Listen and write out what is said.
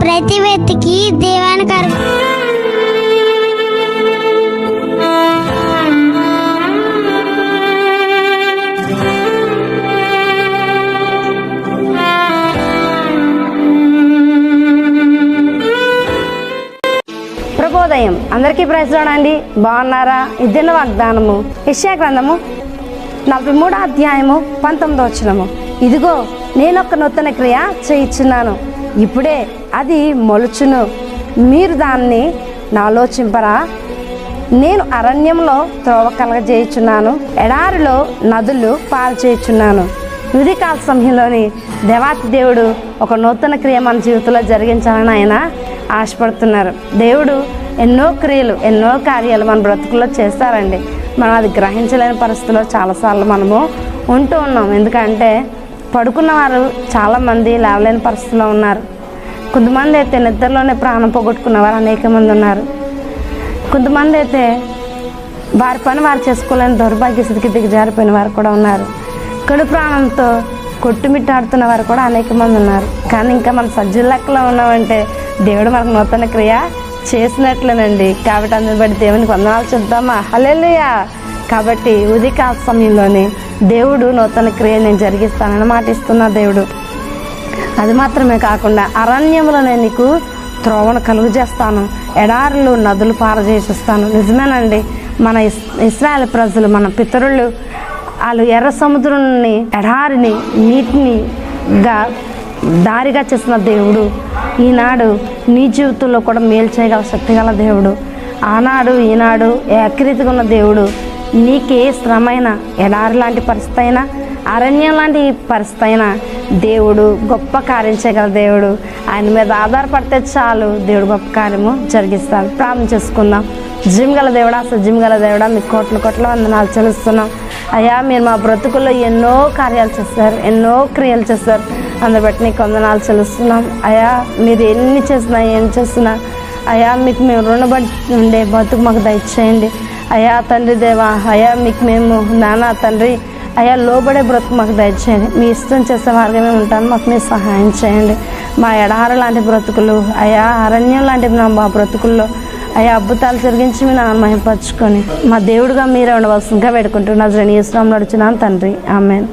ప్రతి వ్యక్తికి దేవానికి ప్రభోదయం అందరికీ ప్రశ్నండి బాగున్నారా? ఇద్దరిన వాగ్దానము యెషయా గ్రంథము నలభై మూడో అధ్యాయము పంతొమ్మిదో వచ్చినము ఇదిగో నేను ఒక నూతన క్రియ చేయించున్నాను. ఇప్పుడే అది మొలుచును. మీరు దాన్ని నాలోచింపరా? నేను అరణ్యంలో త్రోవ కలగజేయుచున్నాను. ఎడారిలో నదులు పాల్చేయుచున్నాను చేయుచున్నాను సమయంలోని దేవాతి దేవుడు ఒక నూతన క్రియ మన జీవితంలో జరిగించాలని ఆయన ఆశపడుతున్నారు. దేవుడు ఎన్నో క్రియలు ఎన్నో కార్యాలు మన బ్రతుకుల్లో చేస్తారండి. మనం అది గ్రహించలేని పరిస్థితిలో చాలాసార్లు మనము ఉంటూ ఉన్నాం. ఎందుకంటే పడుకున్న వారు చాలామంది లేవలేని పరిస్థితిలో ఉన్నారు. కొంతమంది అయితే నిద్రలోనే ప్రాణం పోగొట్టుకున్న వారు అనేక మంది ఉన్నారు. కొంతమంది అయితే వారి పని వారు చేసుకోలేని దౌర్భాగ్య స్థితికి దిగజారిపోయిన వారు కూడా ఉన్నారు. కడు ప్రాణంతో కొట్టుమిట్టాడుతున్న వారు కూడా అనేక మంది ఉన్నారు. కానీ ఇంకా మన సజ్జుల లెక్కలో ఉన్నామంటే దేవుడు మనకు నూతన క్రియ చేసినట్లేనండి. కాబట్టి అందుని బట్టి దేవునికి వందనాలు చూద్దామా హల్లెలూయా! కాబట్టి ఉదికాల సమయంలోనే దేవుడు నూతన క్రియ నేను జరిగిస్తానని మాటిస్తున్నా దేవుడు. అది మాత్రమే కాకుండా అరణ్యంలో నేను నీకు త్రోవను కలుగు చేస్తాను ఎడారులు నదులు పారజేసిస్తాను. నిజమేనండి. మన ఇస్ ఇస్రాయల్ ప్రజలు మన పితరులు వాళ్ళు ఎర్ర సముద్రాన్ని ఎడారిని నీటిని గా దారిగా చేసిన దేవుడు. ఈనాడు నీ జీవితంలో కూడా మేలు చేయగల శక్తిగల దేవుడు. ఆనాడు ఈనాడు ఏకరీతిగా ఉన్న దేవుడు. నీకే శ్రమైన ఎడారి లాంటి పరిస్థితి అయినా అరణ్యం లాంటి పరిస్థితి అయినా దేవుడు గొప్ప కార్యం చేయగల దేవుడు. ఆయన మీద ఆధారపడితే చాలు దేవుడు గొప్ప కార్యము జరిగిస్తాడు ప్రార్థన చేసుకుందాం. జిమ్ గల దేవుడా అసలు జిమ్ గల దేవుడా మీకు కోట్ల కోట్ల వందనాలు చెల్లిస్తున్నాం. అయ్యా మీరు మా బ్రతుకుల్లో ఎన్నో కార్యాలు చేస్తారు ఎన్నో క్రియలు చేస్తారు. అందుబట్టి నీకు వందనాలు చెల్లిస్తున్నాం. అయ్యా మీరు ఎన్ని చేసినా ఏం చేసినా అయ్యా మీకు మేము రుణపడి ఉండే బతుకు మాకు దయచేయండి. అయ్యా తండ్రి దేవా అయ్యా మీకు మేము నాన్న తండ్రి అయ్యా లోబడే బ్రతుకు మాకు దయచేయండి. మీ ఇష్టం చేసే మార్గమే ఉంటాను మాకు మీరు సహాయం చేయండి. మా ఎడార లాంటి బ్రతుకులు అయ్యా అరణ్యం లాంటి నా మా బ్రతుకుల్లో అయ్యా అద్భుతాలు జరిగించి మీ నాన్న మహింపరచుకొని మా దేవుడుగా మీరే ఉండవలసిందిగా వేడుకుంటున్నా జనీయ నడుచున్నాను తండ్రి. ఆమెను.